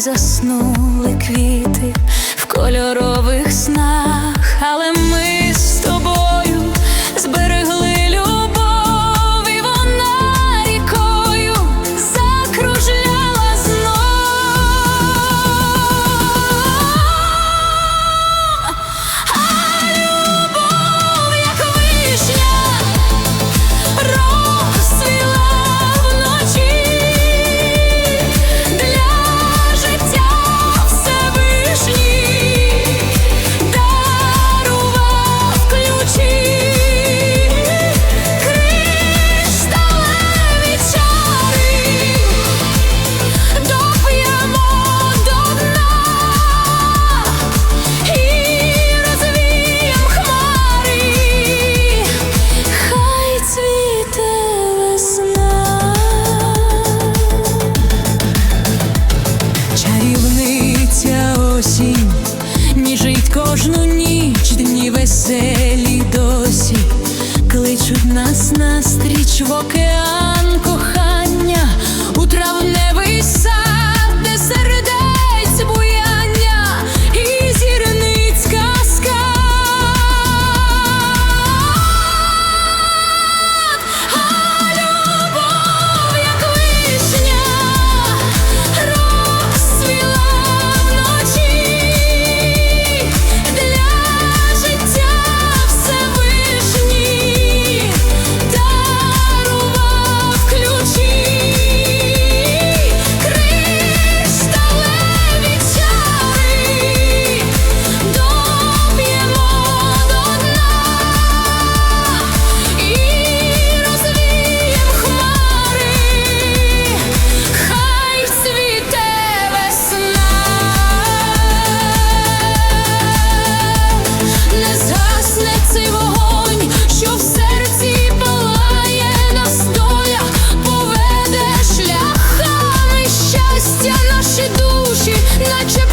заснули квіти в кольорових снах, але кожну ніч, дні веселі досі. Кличуть нас на стріч в океан кохання. У травневий Not